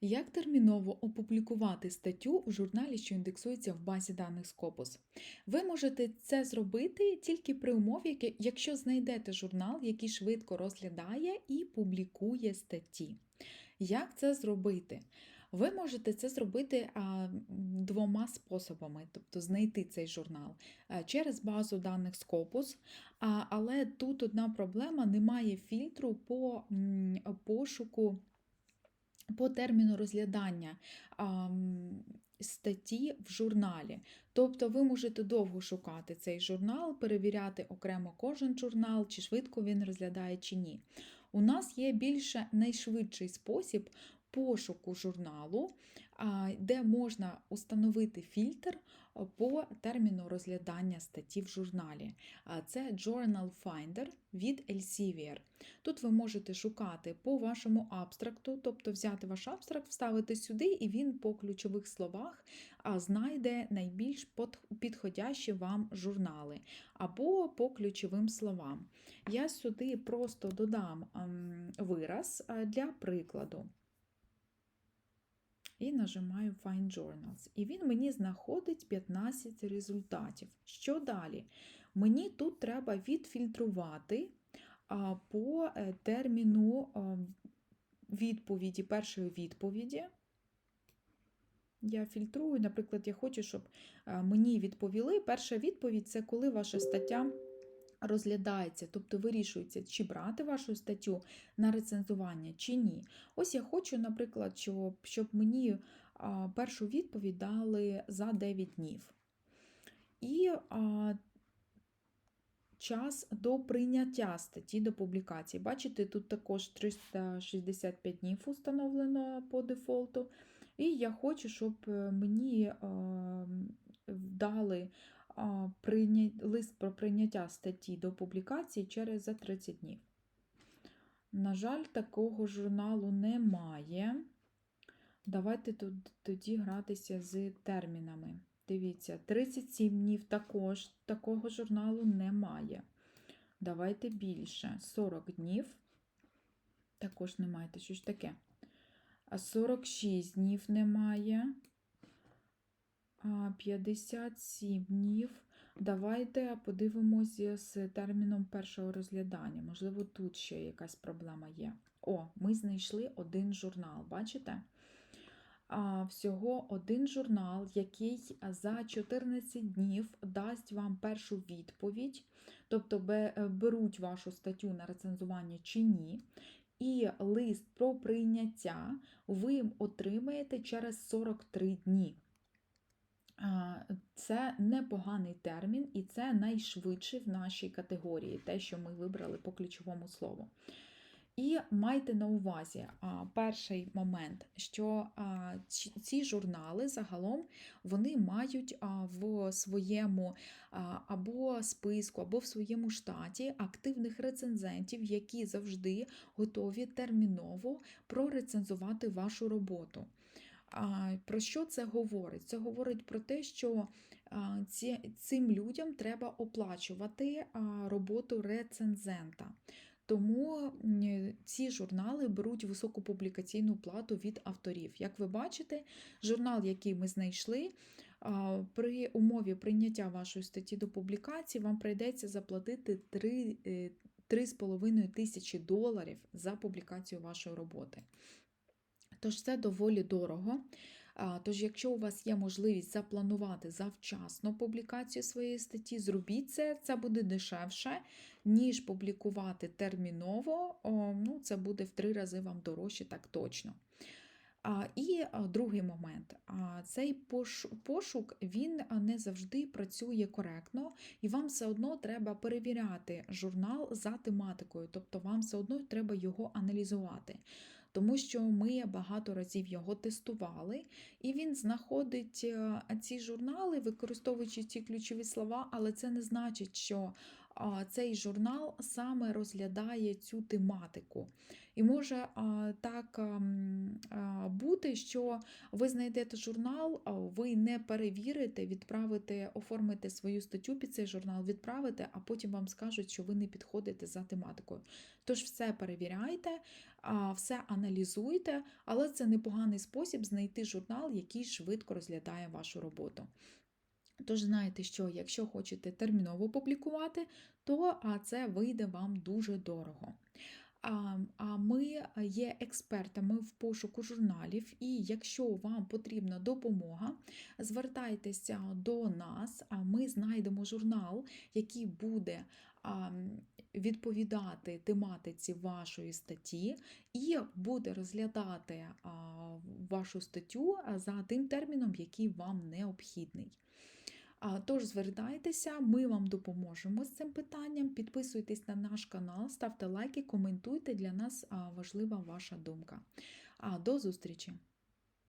Як терміново опублікувати статтю в журналі, що індексується в базі даних Scopus? Ви можете це зробити тільки при умові, якщо знайдете журнал, який швидко розглядає і публікує статті. Як це зробити? Ви можете це зробити а, двома способами, тобто знайти цей журнал а, через базу даних Scopus, а, але тут одна проблема: немає фільтру по м, пошуку по терміну розглядання ам, статті в журналі. Тобто ви можете довго шукати цей журнал, перевіряти окремо кожен журнал, чи швидко він розглядає, чи ні. У нас є більше найшвидший спосіб пошуку журналу, а, де можна установити фільтр по терміну розглядання статті в журналі. Це Journal Finder від Elsevier. Тут ви можете шукати по вашому абстракту, тобто взяти ваш абстракт, вставити сюди, і він по ключових словах знайде найбільш підходящі вам журнали, або по ключовим словам. Я сюди просто додам ем, вираз для прикладу. І нажимаю Find Journals. І він мені знаходить 15 результатів. Що далі? Мені тут треба відфільтрувати по е, терміну відповіді, першої відповіді. Я фільтрую, наприклад, я хочу, щоб е, мені відповіли. Перша відповідь це коли ваша стаття розглядається, тобто вирішується, чи брати вашу статтю на рецензування, чи ні. Ось я хочу, наприклад, щоб, щоб мені першу відповідь дали за 9 днів. І а, час до прийняття статті до публікації. Бачите, тут також 365 днів установлено по дефолту. І я хочу, щоб е, мені а, дали а, прийня- лист про прийняття статті до публікації через за 30 днів. На жаль, такого журналу немає. Давайте тут тоді гратися з термінами. Дивіться, 37 днів також такого журналу немає. Давайте більше. 40 днів. Також немає. Що ж таке? 46 днів немає. А 57 днів. Давайте подивимося з терміном першого розглядання. Можливо, тут ще якась проблема є. О, ми знайшли один журнал, бачите? Всього один журнал, який за 14 днів дасть вам першу відповідь, тобто е, беруть вашу статтю на рецензування чи ні. І лист про прийняття ви отримаєте через 43 дні. Це непоганий термін, і це найшвидший в нашій категорії, те, що ми вибрали по ключовому слову. І майте на увазі а, перший момент, що а, ці- журнали загалом вони мають а, в своєму а, або списку, або в своєму штаті активних рецензентів, які завжди готові терміново прорецензувати вашу роботу. А, Про що це говорить? Це говорить про те, що цим людям треба оплачувати роботу рецензента. Тому ці журнали беруть високу публікаційну плату від авторів. Як ви бачите, журнал, який ми знайшли, при умові прийняття вашої статті до публікації, вам прийдеться заплатити 3, е, 3,5 тисячі доларів за публікацію вашої роботи. Тож це доволі дорого. Тож, якщо у вас є можливість запланувати завчасно публікацію своєї статті, зробіть це, це буде дешевше, ніж публікувати терміново. Ну, це буде в три рази вам дорожче, так точно. І другий момент. Цей пошук він не завжди працює коректно, і вам все одно треба перевіряти журнал за тематикою, тобто вам все одно треба його аналізувати. Тому що ми багато разів його тестували, і він знаходить е, ці журнали, використовуючи ці ключові слова, але це не значить, що цей журнал саме розглядає цю тематику. І може так бути, що ви знайдете журнал, ви не перевірите, відправите, оформите свою статтю під цей журнал, відправите, а потім вам скажуть, що ви не підходите за тематикою. Тож все перевіряйте, все аналізуйте, але це непоганий спосіб знайти журнал, який швидко розглядає вашу роботу. Тож знаєте, що якщо хочете терміново публікувати, то це вийде вам дуже дорого. А, ми є експертами в пошуку журналів, і якщо вам потрібна допомога, звертайтеся до нас, а ми знайдемо журнал, який буде відповідати тематиці вашої статті, і буде розглядати вашу статтю за тим терміном, який вам необхідний. Тож звертайтеся, ми вам допоможемо з цим питанням. Підписуйтесь на наш канал, ставте лайки, коментуйте. Для нас важлива ваша думка. До зустрічі!